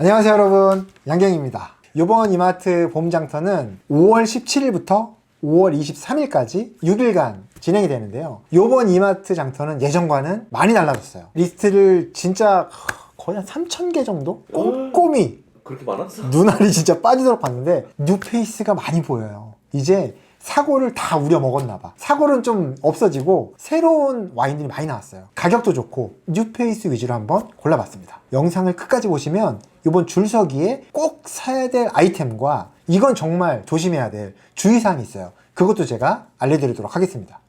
안녕하세요 여러분 양경입니다 이번 이마트 봄 장터는 5월 17일부터 5월 23일까지 6일간 진행이 되는데요 이번 이마트 장터는 예전과는 많이 달라졌어요 리스트를 진짜 거의 한 3,000개 정도 꼼꼼히 그렇게 많았어? 눈알이 진짜 빠지도록 봤는데 뉴페이스가 많이 보여요. 이제 사고를 다 우려 먹었나 봐. 사고는 좀 없어지고 새로운 와인들이 많이 나왔어요. 가격도 좋고 뉴페이스 위주로 한번 골라봤습니다. 영상을 끝까지 보시면 이번 줄서기에 꼭 사야 될 아이템과 이건 정말 조심해야 될 주의사항이 있어요. 그것도 제가 알려드리도록 하겠습니다.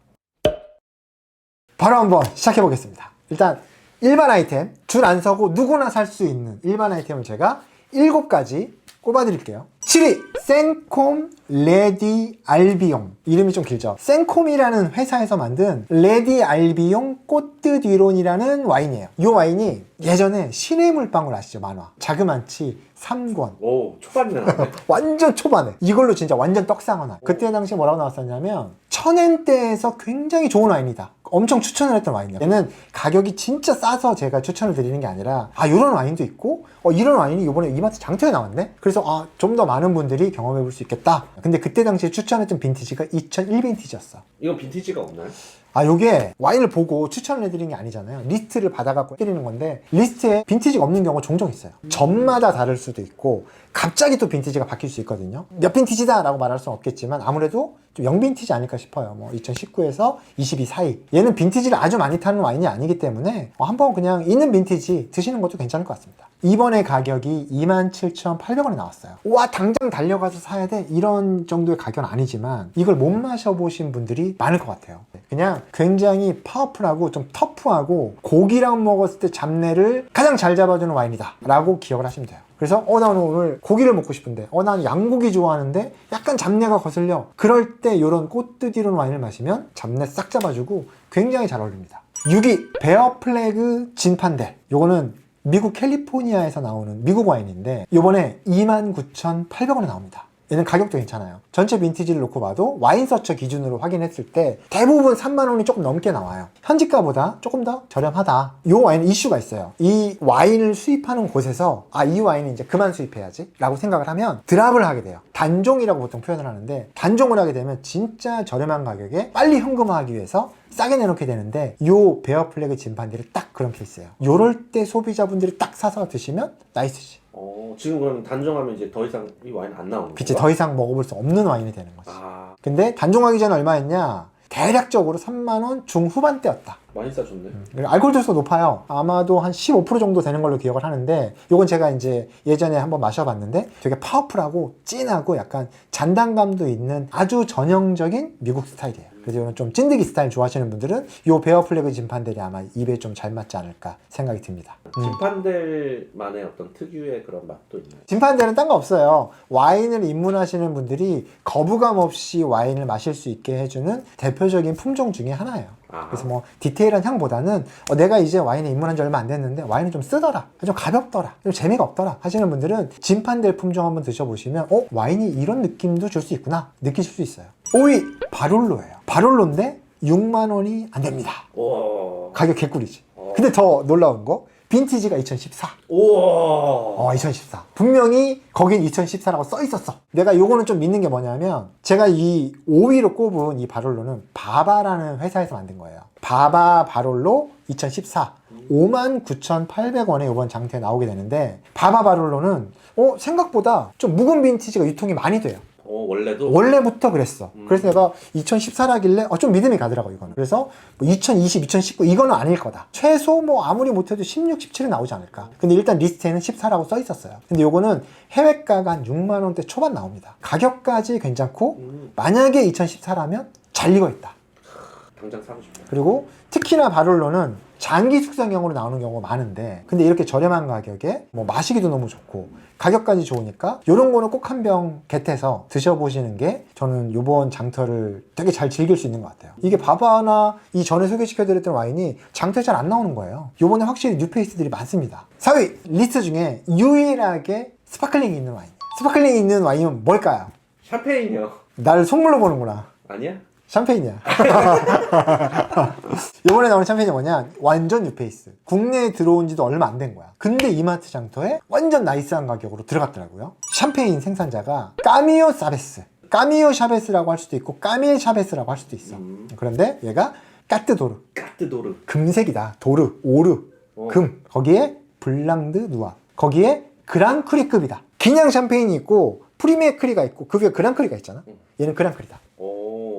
바로 한번 시작해 보겠습니다. 일단 일반 아이템 줄 안 서고 누구나 살 수 있는 일반 아이템을 제가 7가지 꼽아 드릴게요. 7위 생콤 레디 알비용. 이름이 좀 길죠. 생콤이라는 회사에서 만든 레디 알비용 꽃드디론이라는 와인이에요. 이 와인이 예전에 신의 물방울 아시죠? 만화. 자그만치 3권. 오 초반이네. 나네 완전 초반에. 이걸로 진짜 완전 떡상하나. 그때 당시 뭐라고 나왔었냐면 천엔대에서 굉장히 좋은 와인이다 엄청 추천을 했던 와인이에요 얘는 가격이 진짜 싸서 제가 추천을 드리는 게 아니라 아 이런 와인도 있고 어, 이런 와인이 이번에 이마트 장터에 나왔네 그래서 아, 좀 더 많은 분들이 경험해 볼 수 있겠다 근데 그때 당시에 추천했던 빈티지가 2001 빈티지였어 이건 빈티지가 없나요? 아, 요게 와인을 보고 추천을 해드리는 게 아니잖아요. 리스트를 받아갖고 해드리는 건데, 리스트에 빈티지가 없는 경우가 종종 있어요. 점마다 다를 수도 있고, 갑자기 또 빈티지가 바뀔 수 있거든요. 몇 빈티지다 라고 말할 수는 없겠지만, 아무래도 좀 영빈티지 아닐까 싶어요. 뭐, 2019에서 22 사이. 얘는 빈티지를 아주 많이 타는 와인이 아니기 때문에, 어, 한번 그냥 있는 빈티지 드시는 것도 괜찮을 것 같습니다. 이번에 가격이 27,800원에 나왔어요. 와, 당장 달려가서 사야 돼? 이런 정도의 가격은 아니지만, 이걸 못 마셔보신 분들이 많을 것 같아요. 그냥 굉장히 파워풀하고 좀 터프하고 고기랑 먹었을 때 잡내를 가장 잘 잡아주는 와인이다. 라고 기억을 하시면 돼요. 그래서, 어, 나 오늘 고기를 먹고 싶은데, 어, 난 양고기 좋아하는데, 약간 잡내가 거슬려. 그럴 때 이런 꽃드디론 와인을 마시면 잡내 싹 잡아주고 굉장히 잘 어울립니다. 6위, 베어 플래그 진판델. 요거는 미국 캘리포니아에서 나오는 미국 와인인데 이번에 29,800원에 나옵니다. 얘는 가격도 괜찮아요. 전체 빈티지를 놓고 봐도 와인 서처 기준으로 확인했을 때 대부분 3만 원이 조금 넘게 나와요. 현지가보다 조금 더 저렴하다. 이 와인은 이슈가 있어요. 이 와인을 수입하는 곳에서 아 이 와인은 이제 그만 수입해야지 라고 생각을 하면 드랍을 하게 돼요. 단종이라고 보통 표현을 하는데 단종을 하게 되면 진짜 저렴한 가격에 빨리 현금화하기 위해서 싸게 내놓게 되는데 요 베어 플래그 진판들이 딱 그런 케이스예요. 요럴 때 소비자분들이 딱 사서 드시면 나이스지. 어 지금 그럼 단종하면 이제 더 이상 이 와인 안 나오는 그치 건가? 더 이상 먹어볼 수 없는 와인이 되는 거지. 아 근데 단종하기 전에 얼마였냐? 대략적으로 3만원 중후반대였다. 많이 싸졌네 그리고 알코올 도수가 높아요. 아마도 한 15% 정도 되는 걸로 기억을 하는데, 요건 제가 이제 예전에 한번 마셔봤는데 되게 파워풀하고 진하고 약간 잔단감도 있는 아주 전형적인 미국 스타일이에요. 그래서 이런 좀 찐득이 스타일 좋아하시는 분들은 요 베어 플래그 진판들이 아마 입에 좀 잘 맞지 않을까 생각이 듭니다. 음. 진판들만의 어떤 특유의 그런 맛도 있나요? 진판대는 딴거 없어요. 와인을 입문하시는 분들이 거부감 없이 와인을 마실 수 있게 해주는 대표적인 품종 중에 하나예요. 아 그래서 뭐 디테일한 향보다는 어, 내가 이제 와인에 입문한 지 얼마 안 됐는데 와인이 좀 쓰더라, 좀 가볍더라, 좀 재미가 없더라 하시는 분들은 진판될 품종 한번 드셔보시면 어 와인이 이런 느낌도 줄 수 있구나 느끼실 수 있어요. 5위 바롤로예요. 바롤로인데 6만 원이 안 됩니다. 우와 가격 개꿀이지. 어. 근데 더 놀라운 거 빈티지가 2014. 우와 어, 2014. 분명히 거긴 2014라고 써 있었어. 내가 요거는 좀 믿는 게 뭐냐면, 제가 이 5위로 꼽은 이 바롤로는 바바라는 회사에서 만든 거예요. 바바 바롤로 2014. 59,800원에 이번 장터에 나오게 되는데, 바바 바롤로는, 어, 생각보다 좀 묵은 빈티지가 유통이 많이 돼요. 어 원래도 원래부터 그랬어. 음. 그래서 내가 2014라길래 어, 좀 믿음이 가더라고 이거는. 그래서 뭐 2020, 2019 이거는 아닐 거다. 최소 뭐 아무리 못해도 16, 17은 나오지 않을까. 근데 일단 리스트에는 14라고 써 있었어요. 근데 요거는 해외가가 한 6만 원대 초반 나옵니다. 가격까지 괜찮고 음, 만약에 2014라면 잘 익어 있다. 당장 사고 싶다 그리고 특히나 바롤로는 장기 숙성형으로 나오는 경우가 많은데 근데 이렇게 저렴한 가격에 뭐 마시기도 너무 좋고 가격까지 좋으니까 이런 거는 꼭 한 병 겟해서 드셔보시는 게 저는 이번 장터를 되게 잘 즐길 수 있는 것 같아요. 이게 바바나 이 전에 소개시켜드렸던 와인이 장터에 잘 안 나오는 거예요. 요번에 확실히 뉴페이스들이 많습니다. 4위 리스트 중에 유일하게 스파클링이 있는 와인. 스파클링이 있는 와인은 뭘까요? 샴페인이요. 나를 속물로 보는구나. 아니야? 샴페인이야. 이번에 나오는 샴페인이 뭐냐? 완전 뉴페이스. 국내에 들어온 지도 얼마 안 된 거야. 근데 이마트 장터에 완전 나이스한 가격으로 들어갔더라고요. 샴페인 생산자가 까미오 사베스. 까미오 샤베스라고 할 수도 있고 까밀 샤베스라고 할 수도 있어. 음. 그런데 얘가 까뜨도르. 까뜨도르. 금색이다. 도르, 오르, 어. 금. 거기에 블랑드 누아. 거기에 그랑크리급이다. 그냥 샴페인이 있고 프리메크리가 있고 그 위에 그랑크리가 있잖아. 음. 얘는 그랑크리다.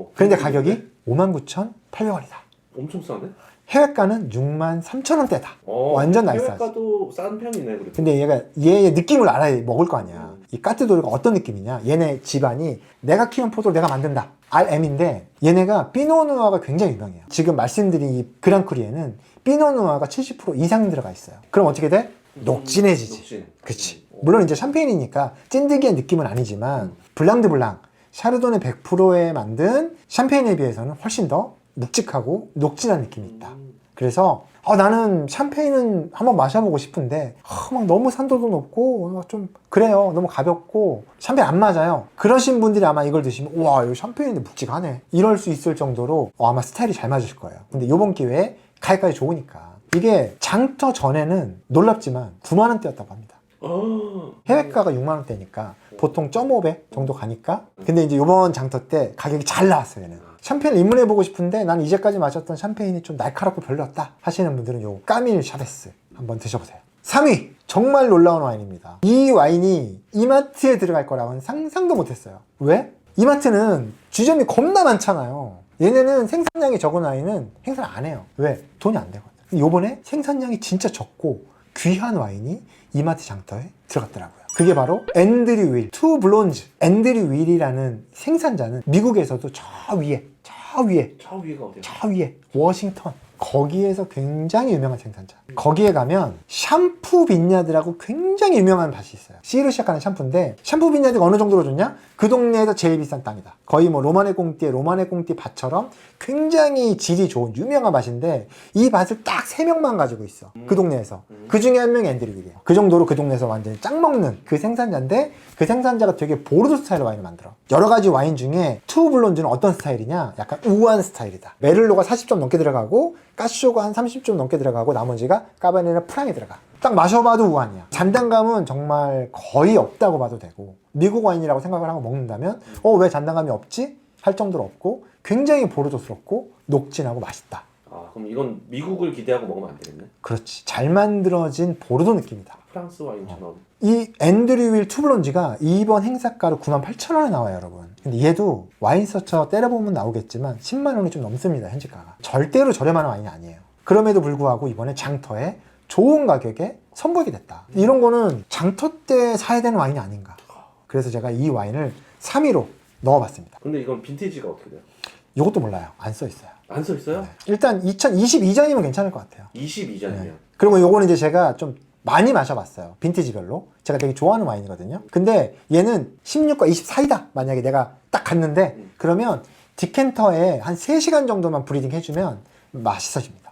오. 그런데 가격이 59,800원이다. 엄청 싸네. 해외가는 63,000원대다. 어, 완전 나이스하지. 해외가도 싼 편이네 그래도. 근데 얘가 얘의 느낌을 알아야 먹을 거 아니야. 음. 이 까뜨도르가 어떤 느낌이냐? 얘네 집안이 내가 키운 포도를 내가 만든다. RM인데 얘네가 피노누아가 굉장히 유명해요. 지금 말씀드린 이 그랑크리에는 피노누아가 70% 이상 들어가 있어요. 그럼 어떻게 돼? 녹진해지지. 녹진. 그치. 음. 물론 이제 샴페인이니까 찐득이한 느낌은 아니지만 블랑드 블랑 샤르도네 100%에 만든 샴페인에 비해서는 훨씬 더 묵직하고 녹진한 느낌이 있다. 음. 그래서 어, 나는 샴페인은 한번 마셔보고 싶은데 아, 막 너무 산도도 높고 막좀 그래요. 너무 가볍고 샴페인 안 맞아요. 그러신 분들이 아마 이걸 드시면 와 이거 샴페인인데 묵직하네. 이럴 수 있을 정도로 어, 아마 스타일이 잘 맞으실 거예요. 근데 이번 기회에 가격까지 좋으니까 이게 장터 전에는 놀랍지만 9만 원대였다고 합니다. 어. 해외가가 6만 원대니까 보통 1.5배 정도 가니까. 근데 이제 이번 장터 때 가격이 잘 나왔어요 얘는. 샴페인을 입문해 보고 싶은데 난 이제까지 마셨던 샴페인이 좀 날카롭고 별로였다 하시는 분들은 요 까밀 샤베스 한번 드셔보세요. 3위! 정말 놀라운 와인입니다. 이 와인이 이마트에 들어갈 거라고는 상상도 못했어요. 왜? 이마트는 주점이 겁나 많잖아요. 얘네는 생산량이 적은 와인은 행사를 안 해요. 왜? 돈이 안 되거든. 요번에 생산량이 진짜 적고 귀한 와인이 이마트 장터에 들어갔더라고요. 그게 바로 앤드류 윌, 투 블론즈. 앤드류 윌이라는 생산자는 미국에서도 저 위에, 저 위에, 차 위가 어디야? 저 위에, 워싱턴. 거기에서 굉장히 유명한 생산자. 거기에 가면 샴푸 빈야드라고 굉장히 유명한 밭이 있어요. C로 시작하는 샴푸인데 샴푸 빈야드가 어느 정도로 좋냐? 그 동네에서 제일 비싼 땅이다. 거의 뭐 로마네 꽁띠의 로마네 꽁띠 밭처럼 굉장히 질이 좋은 유명한 밭인데 이 밭을 딱세 명만 가지고 있어. 그 동네에서. 그 중에 한 명이 앤드류 윌이에요. 그 정도로 그 동네에서 완전히 짱 먹는 그 생산자인데 그 생산자가 되게 보르도 스타일로 와인을 만들어. 여러 가지 와인 중에 투 블론즈는 어떤 스타일이냐? 약간 우아한 스타일이다. 메를로가 40점 넘게 들어가고 까쇼가 한 30점 넘게 들어가고 나머지가 까바네라 프랑이 들어가. 딱 마셔봐도 우아이야. 잔단감은 정말 거의 없다고 봐도 되고 미국 와인이라고 생각을 하고 먹는다면 어 왜 잔단감이 없지? 할 정도로 없고 굉장히 보르도스럽고 녹진하고 맛있다. 아 그럼 이건 미국을 기대하고 먹으면 안 되겠네. 그렇지. 잘 만들어진 보르도 느낌이다. 프랑스 와인처럼. 이 앤드류 윌 투블론지가 이번 행사가로 98,000원에 나와요, 여러분. 근데 얘도 와인 서처 때려보면 나오겠지만 10만 원이 좀 넘습니다, 현지가가. 절대로 저렴한 와인이 아니에요. 그럼에도 불구하고 이번에 장터에 좋은 가격에 선보이게 됐다. 이런 거는 장터 때 사야 되는 와인이 아닌가. 그래서 제가 이 와인을 3위로 넣어봤습니다. 근데 이건 빈티지가 어떻게 돼요? 이것도 몰라요. 안 써 있어요. 안 써 있어요? 일단 2022전이면 괜찮을 것 같아요. 22잔이면. 네. 그리고 요거는 이제 제가 좀 많이 마셔봤어요. 빈티지별로. 제가 되게 좋아하는 와인이거든요. 근데 얘는 16과 24이다. 만약에 내가 딱 갔는데, 음. 그러면 디켄터에 한 3시간 정도만 브리딩 해주면 맛있어집니다.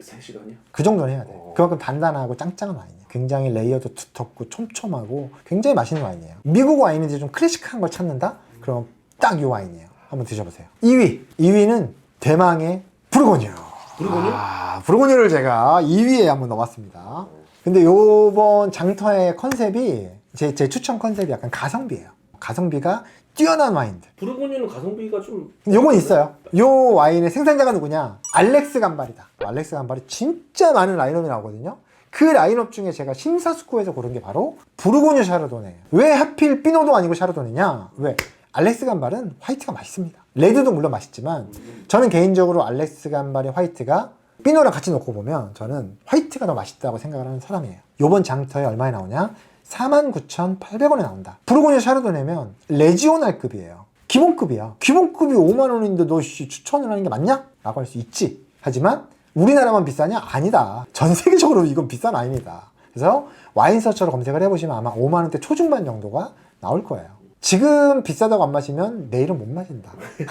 3시간이요? 그 정도는 해야 돼. 어. 그만큼 단단하고 짱짱한 와인이에요. 굉장히 레이어도 두텁고 촘촘하고 굉장히 맛있는 와인이에요. 미국 와인인데 좀 클래식한 걸 찾는다? 그럼 딱 이 와인이에요. 한번 드셔보세요. 2위. 2위는 대망의 부르고뉴. 부르고뉴? 아, 부르고뉴를 제가 2위에 한번 넣어봤습니다. 근데 요번 장터의 컨셉이 제, 제 추천 컨셉이 약간 가성비예요. 가성비가 뛰어난 와인들. 부르고뉴는 가성비가 좀. 요건 있어요. 요 와인의 생산자가 누구냐? 알렉스 간발이다. 알렉스 간발이 진짜 많은 라인업이 나오거든요. 그 라인업 중에 제가 심사숙고해서 고른 게 바로 부르고뉴 샤르도네예요. 왜 하필 피노도 아니고 샤르도네냐? 왜? 알렉스 간발은 화이트가 맛있습니다. 레드도 물론 맛있지만 저는 개인적으로 알렉스 간발의 화이트가 피노랑 같이 놓고 보면 저는 화이트가 더 맛있다고 생각을 하는 사람이에요. 요번 장터에 얼마에 나오냐? 49,800원에 나온다. 부르고뉴 샤르도네면 레지오날급이에요. 기본급이야. 기본급이 5만 원인데 너 씨, 추천을 하는 게 맞냐? 라고 할 수 있지. 하지만 우리나라만 비싸냐? 아니다. 전 세계적으로 이건 비싼 와인이다. 그래서 와인 서처로 검색을 해보시면 아마 5만 원대 초중반 정도가 나올 거예요. 지금 비싸다고 안 마시면 내일은 못 마신다.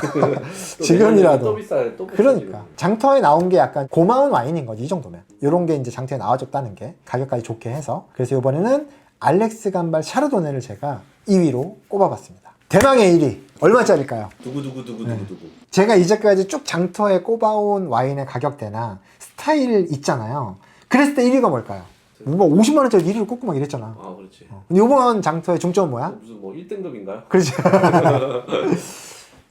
또 지금이라도. 또 비싸요. 또 그러니까 장터에 나온 게 약간 고마운 와인인 거지 이 정도면 이런 게 이제 장터에 나와줬다는 게 가격까지 좋게 해서 그래서 이번에는 알렉스 간발 샤르도네를 제가 2위로 꼽아봤습니다 대망의 1위 얼마짜릴까요? 두구두구두구두구두구. 제가 이제까지 쭉 장터에 꼽아온 와인의 가격대나 스타일 있잖아요. 그랬을 때 1위가 뭘까요? 뭐 50만 원짜리 1위를 꼽고 막 이랬잖아. 아 그렇지. 근데 이번 장터의 중점은 뭐야? 무슨 뭐 1등급인가요? 그렇지.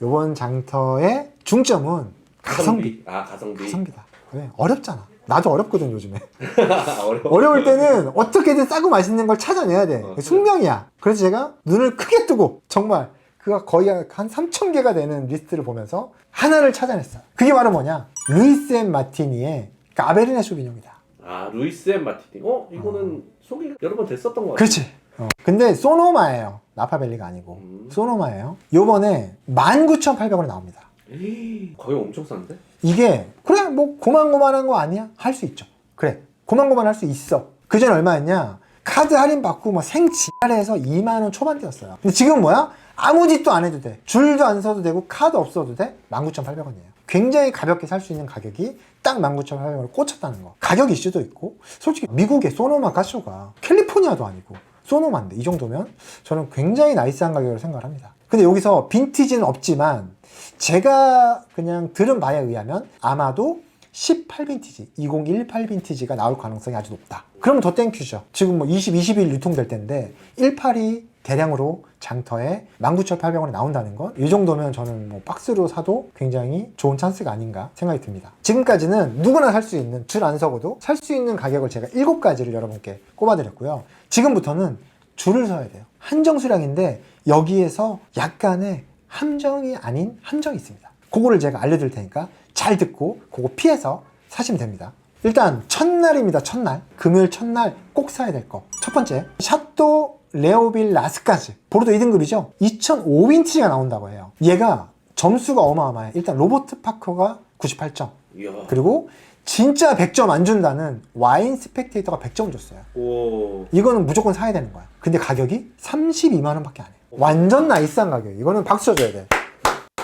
이번 장터의 중점은 가성비. 아 가성비. 가성비다. 왜? 어렵잖아. 나도 어렵거든 요즘에. 어려워. 어려울 때는 어떻게든 싸고 맛있는 걸 찾아내야 돼. 어, 숙명이야. 그래서 제가 눈을 크게 뜨고 정말 그가 거의 한 3천 개가 되는 리스트를 보면서 하나를 찾아냈어요. 그게 바로 뭐냐? 루이스 앤 마티니의 까베르네 쇼비뇽이다. 아 루이스 앤 마티니. 어 이거는 소개 여러 번 됐었던 것 같아. 그렇지. 어. 근데 소노마예요. 나파벨리가 아니고 음. 소노마예요. 요번에 19,800원에 나옵니다. 에이, 거의 엄청 싼데? 이게 그래 뭐 고만고만한 거 아니야? 할 수 있죠. 그래 고만고만 할 수 있어. 그 전 얼마였냐? 카드 할인 받고 뭐 생지랄해서 2만 원 초반대였어요. 근데 지금 뭐야? 아무 짓도 안 해도 돼. 줄도 안 서도 되고 카드 없어도 돼. 19,800원이에요. 굉장히 가볍게 살 수 있는 가격이 딱 19,800원을 꽂혔다는 거. 가격 이슈도 있고 솔직히 미국의 소노마 가쇼가 캘리포니아도 아니고 소노마인데 이 정도면 저는 굉장히 나이스한 가격으로 생각을 합니다. 근데 여기서 빈티지는 없지만 제가 그냥 들은 바에 의하면 아마도 18 빈티지, 2018 빈티지가 나올 가능성이 아주 높다. 그러면 더 땡큐죠. 지금 뭐 20, 20일 유통될 텐데 18이 대량으로 장터에 19,800원에 나온다는 것. 이 정도면 저는 뭐 박스로 사도 굉장히 좋은 찬스가 아닌가 생각이 듭니다. 지금까지는 누구나 살 수 있는 줄 안 서고도 살 수 있는 가격을 제가 7가지를 여러분께 꼽아드렸고요. 지금부터는 줄을 서야 돼요. 한정 수량인데 여기에서 약간의 함정이 아닌 함정이 있습니다. 그거를 제가 알려드릴 테니까 잘 듣고 그거 피해서 사시면 됩니다. 일단 첫날입니다. 첫날. 금요일 첫날 꼭 사야 될 거. 첫 번째, 샤또 레오빌 라스까지. 보르도 2등급이죠? 2005빈티지가 나온다고 해요. 얘가 점수가 어마어마해. 일단 로버트 파커가 98점. 이야. 그리고 진짜 100점 안 준다는 와인 스펙테이터가 100점 줬어요. 오. 이거는 무조건 사야 되는 거야. 근데 가격이 32만 원 밖에 안 해. 완전 나이스한 가격. 이거는 박수 쳐줘야 돼.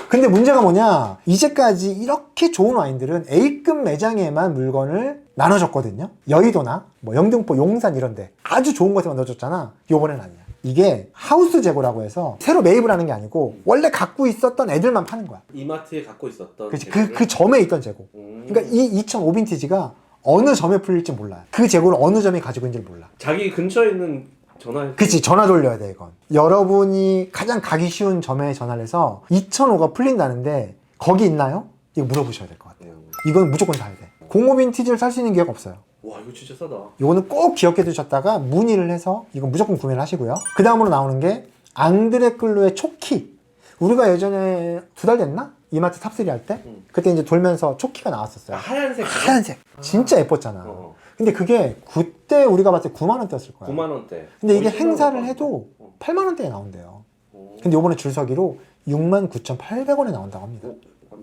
근데 문제가 뭐냐? 이제까지 이렇게 좋은 와인들은 A급 매장에만 물건을 나눠줬거든요. 여의도나 뭐 영등포, 용산 이런데 아주 좋은 곳에만 넣어줬잖아. 요번엔 아니야. 이게 하우스 재고라고 해서 새로 매입을 하는 게 아니고 원래 갖고 있었던 애들만 파는 거야. 이마트에 갖고 있었던. 그렇지. 그, 재고를? 그 점에 있던 재고. 음. 그러니까 이 2005 빈티지가 어느 점에 풀릴지 몰라요. 그 재고를 어느 점이 가지고 있는지 몰라. 자기 근처에 있는 전화. 그치 전화 돌려야 돼 이건 여러분이 가장 가기 쉬운 점에 전화를 해서 2005가 풀린다는데 거기 있나요? 이거 물어보셔야 될 것 같아요 음. 이건 무조건 사야 돼 공호 빈티지를 살 수 있는 기회가 없어요 와 이거 진짜 싸다. 이거는 꼭 기억해 두셨다가 문의를 해서 이건 무조건 구매를 하시고요 그 다음으로 나오는 게 앙드레 클로의 초키 우리가 예전에 두 달 됐나? 이마트 탑3 할 때? 음. 그때 이제 돌면서 초키가 아, 나왔었어요 하얀색. 하얀색 진짜 예뻤잖아 어. 근데 그게 그때 우리가 봤을 때 9만 원대였을 거야 9만 원대. 근데 이게 행사를 10만 원 해도 어. 8만 원대에 나온대요. 어. 근데 요번에 줄서기로 69,800원에 나온다고 합니다. 어?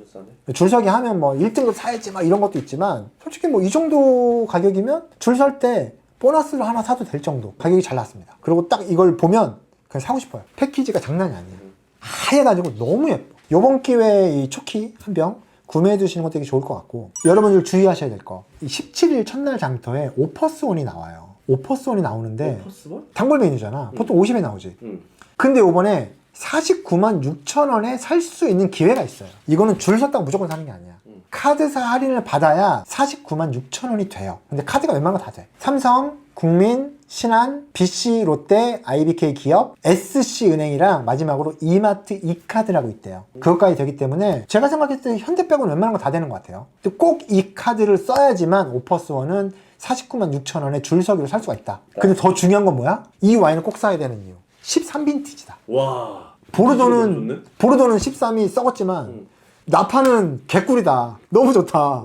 완전 싸네. 줄서기 하면 뭐 1등급 사야지 막 이런 것도 있지만 솔직히 뭐 이 정도 가격이면 줄 설 때 보너스를 하나 사도 될 정도 가격이 잘 나왔습니다. 그리고 딱 이걸 보면 그냥 사고 싶어요. 패키지가 장난이 아니에요. 하얘가지고 너무 예뻐. 요번 기회에 이 초키 한 병 구매해 두시는 것도 되게 좋을 것 같고 여러분들 주의하셔야 될 거. 이 17일 첫날 장터에 오퍼스원이 나와요. 오퍼스원이 나오는데 퍼스볼? 단골 메뉴잖아. 보통 50에 나오지. 응. 근데 요번에 49만 6천 원에 살 수 있는 기회가 있어요. 이거는 줄 섰다고 무조건 사는 게 아니야. 음. 카드사 할인을 받아야 49만 6천 원이 돼요. 근데 카드가 웬만한 거다 돼. 삼성, 국민, 신한, BC, 롯데, IBK 기업, SC 은행이랑 마지막으로 이마트 이카드라고 있대요. 그것까지 되기 때문에 제가 생각했을 때 현대 빼고는 웬만한 거 다 되는 것 같아요. 꼭 이 카드를 써야지만 오퍼스원은 49만 6천 원에 줄 서기로 살 수가 있다. 근데 더 중요한 건 뭐야? 이 와인을 꼭 사야 되는 이유. 13 빈티지다. 와. 보르도는? 보르도는 13이 썩었지만 응. 나파는 개꿀이다. 너무 좋다. 와.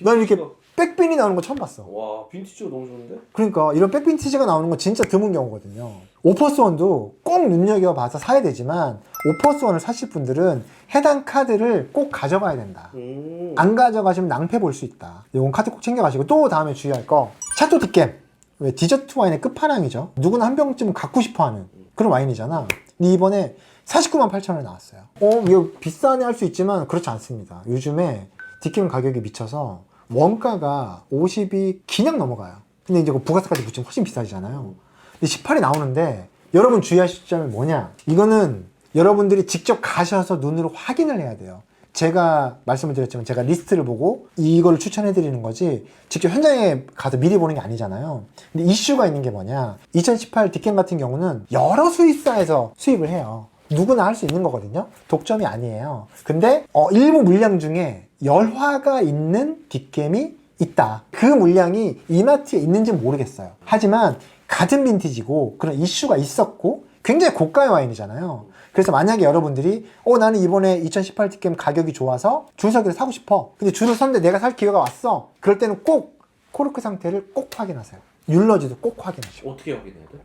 난 이렇게 백빈이 나오는 거 처음 봤어. 와 빈티지가 너무 좋은데? 그러니까 이런 백빈티지가 나오는 건 진짜 드문 경우거든요. 오퍼스원도 꼭 눈여겨봐서 사야 되지만 오퍼스원을 사실 분들은 해당 카드를 꼭 가져가야 된다. 음. 안 가져가시면 낭패 볼 수 있다. 이건 카드 꼭 챙겨가시고 또 다음에 주의할 거 샤토 디겜 왜 디저트 와인의 끝판왕이죠. 누구나 한 병쯤은 갖고 싶어하는 그런 와인이잖아. 근데 이번에 49만 8천 원에 나왔어요. 어 이거 비싸네 할 수 있지만 그렇지 않습니다. 요즘에 디겜 가격이 미쳐서 원가가 50이 그냥 넘어가요. 근데 이제 그 부가세까지 붙이면 훨씬 비싸지잖아요. 근데 18이 나오는데 여러분 주의하실 점이 뭐냐? 이거는 여러분들이 직접 가셔서 눈으로 확인을 해야 돼요. 제가 말씀을 드렸지만 제가 리스트를 보고 이거를 추천해 드리는 거지 직접 현장에 가서 미리 보는 게 아니잖아요. 근데 이슈가 있는 게 뭐냐? 2018 디캠 같은 경우는 여러 수입사에서 수입을 해요. 누구나 할 수 있는 거거든요. 독점이 아니에요. 근데 어, 일부 물량 중에 열화가 있는 뒷겜이 있다. 그 물량이 이마트에 있는지 모르겠어요. 하지만 같은 빈티지고 그런 이슈가 있었고 굉장히 고가의 와인이잖아요. 그래서 만약에 여러분들이 어 나는 이번에 2018 뒷겜 가격이 좋아서 줄서기를 사고 싶어. 근데 줄을 섰는데 내가 살 기회가 왔어. 그럴 때는 꼭 코르크 상태를 꼭 확인하세요. 율러지도 꼭 확인하시고. 어떻게 확인해야 돼?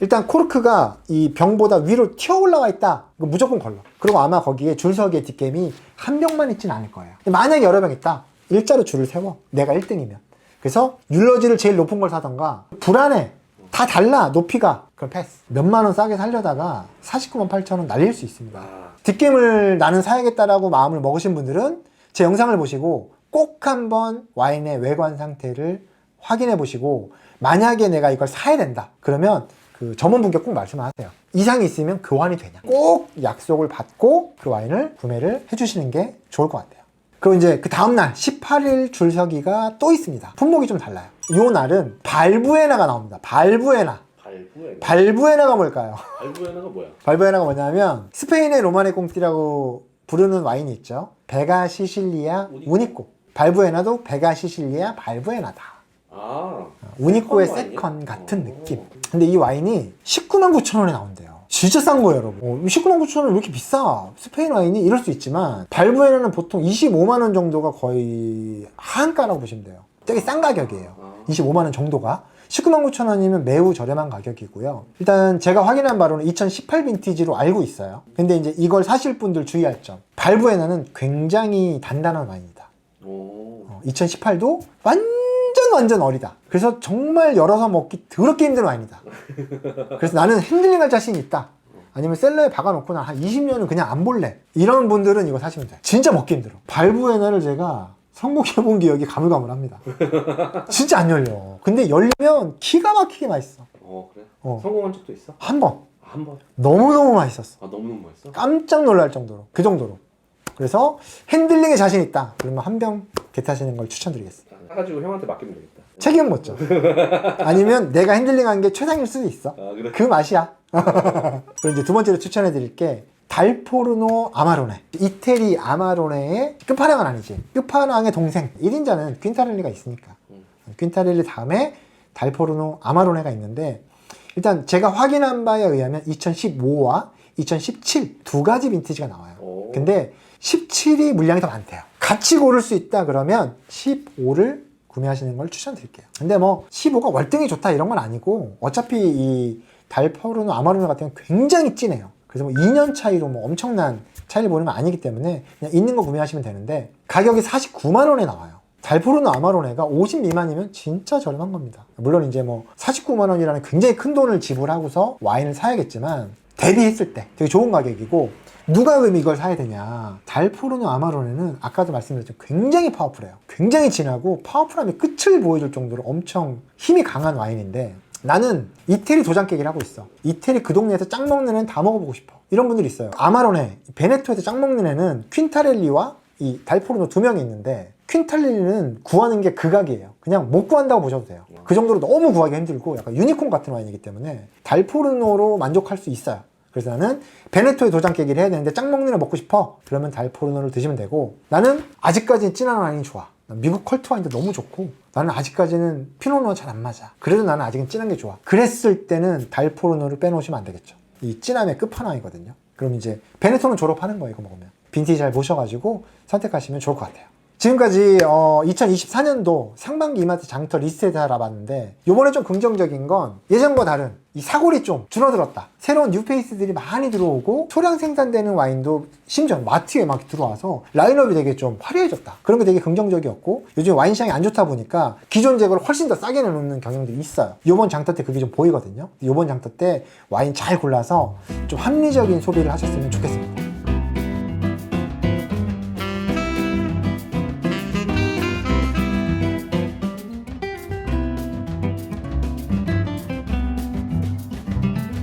일단 코르크가 이 병보다 위로 튀어 올라와 있다. 이거 무조건 걸러. 그리고 아마 거기에 줄서기의 뒷겜이 한 병만 있지는 않을 거예요. 만약에 여러 병 있다. 일자로 줄을 세워. 내가 1등이면. 그래서 율러지를 제일 높은 걸 사던가 불안해. 다 달라 높이가. 그럼 패스. 몇만 원 싸게 살려다가 49만 8천 원 날릴 수 있습니다. 아, 뒷겜을 나는 사야겠다라고 마음을 먹으신 분들은 제 영상을 보시고 꼭 한번 와인의 외관 상태를 확인해 보시고 만약에 내가 이걸 사야 된다. 그러면 그 점원분께 꼭 말씀하세요. 이상이 있으면 교환이 되냐? 꼭 약속을 받고 그 와인을 구매를 해주시는 게 좋을 것 같아요. 그리고 이제 그 다음날 18일 줄서기가 또 있습니다. 품목이 좀 달라요. 이 날은 발부에나가 나옵니다. 발부에나 발부에나. 발부에나가 뭘까요? 발부에나가 뭐야? 발베나가 뭐냐면 스페인의 로마네 꽁띠라고 부르는 와인이 있죠. 베가 시실리아 우니코. 우니코. 발부에나도 베가 시실리아 발부에나다. 아, 우니코의 세컨? 세컨 같은 오. 느낌. 근데 이 와인이 19만 9천 원에 나온대요. 진짜 싼 거예요, 여러분. 어, 19만 9천 원왜 이렇게 비싸? 스페인 와인이 이럴 수 있지만 발부에나는 보통 25만 원 정도가 거의 하한가라고 보시면 돼요. 되게 싼 가격이에요. 아. 25만 원 정도가 19만 9천 원이면 매우 저렴한 가격이고요. 일단 제가 확인한 바로는 2018 빈티지로 알고 있어요. 근데 이제 이걸 사실 분들 주의할 점. 발부에나는 굉장히 단단한 와인이다. 오. 2018도 완전 완전 어리다. 그래서 정말 열어서 먹기 더럽게 힘든 와인이다. 그래서 나는 핸들링할 자신이 있다. 아니면 셀러에 박아놓고 나 한 20년은 그냥 안 볼래. 이런 분들은 이거 사시면 돼. 진짜 먹기 힘들어. 발부에나를 제가 성공해본 기억이 가물가물합니다. 진짜 안 열려. 근데 열리면 기가 막히게 맛있어. 어, 그래? 어. 성공한 적도 있어? 한 번. 한 번. 너무너무 맛있었어. 아, 너무너무 맛있어? 깜짝 놀랄 정도로. 그 정도로. 그래서 핸들링에 자신 있다. 그러면 한 병 개타시는 걸 추천드리겠습니다. 사가지고 형한테 맡기면 되겠다. 책임 못 져. 아니면 내가 핸들링한 게 최상일 수도 있어. 아, 그래? 그 맛이야. 그리고 이제 두 번째로 추천해 드릴 게 달포르노 아마로네. 이태리 아마로네의 끝판왕은 아니지. 끝판왕의 동생. 1인자는 퀸타렐리가 있으니까. 퀸타렐리 다음에 달포르노 아마로네가 있는데 일단 제가 확인한 바에 의하면 2015와 2017 두 가지 빈티지가 나와요. 오. 근데 17이 물량이 더 많대요. 같이 고를 수 있다 그러면 15를 구매하시는 걸 추천드릴게요. 근데 뭐 15가 월등히 좋다 이런 건 아니고 어차피 이 달퍼르노 아마르노 같은 경우는 굉장히 진해요. 그래서 뭐 2년 차이로 뭐 엄청난 차이를 보는 건 아니기 때문에 그냥 있는 거 구매하시면 되는데 가격이 49만 원에 나와요. 달포르노 아마로네가 50 미만이면 진짜 저렴한 겁니다. 물론 이제 뭐 49만 원이라는 굉장히 큰 돈을 지불하고서 와인을 사야겠지만 대비했을 때 되게 좋은 가격이고 누가 그럼 이걸 사야 되냐? 달포르노 아마로네는 아까도 말씀드렸지만 굉장히 파워풀해요. 굉장히 진하고 파워풀함이 끝을 보여줄 정도로 엄청 힘이 강한 와인인데 나는 이태리 도장 깨기를 하고 있어. 이태리 그 동네에서 짱 먹는 애는 다 먹어보고 싶어. 이런 분들이 있어요. 아마로네, 베네토에서 짱 먹는 애는 퀸타렐리와 이 달포르노 두 명이 있는데 퀸탈리는 구하는 게 극악이에요. 그냥 못 구한다고 보셔도 돼요. 그 정도로 너무 구하기 힘들고 약간 유니콘 같은 와인이기 때문에 달포르노로 만족할 수 있어요. 그래서 나는 베네토에 도장 깨기를 해야 되는데 짱 먹는 애 먹고 싶어. 그러면 달포르노를 드시면 되고 나는 아직까지 진한 와인이 좋아. 난 미국 컬트 와인도 너무 좋고 나는 아직까지는 피노노 잘 안 맞아. 그래도 나는 아직은 진한 게 좋아. 그랬을 때는 달포르노를 빼놓으시면 안 되겠죠. 이 진함의 끝판왕이거든요. 그럼 이제 베네토는 졸업하는 거예요. 이거 먹으면. 빈티지 잘 보셔가지고 선택하시면 좋을 것 같아요. 지금까지 어, 2024년도 상반기 이마트 장터 리스트에 알아봤는데 요번에 좀 긍정적인 건 예전과 다른 이 사골이 좀 줄어들었다. 새로운 뉴페이스들이 많이 들어오고 소량 생산되는 와인도 심지어 마트에 막 들어와서 라인업이 되게 좀 화려해졌다. 그런 게 되게 긍정적이었고 요즘 와인 시장이 안 좋다 보니까 기존 재고를 훨씬 더 싸게 내놓는 경향들이 있어요. 요번 장터 때 그게 좀 보이거든요. 요번 장터 때 와인 잘 골라서 좀 합리적인 소비를 하셨으면 좋겠습니다.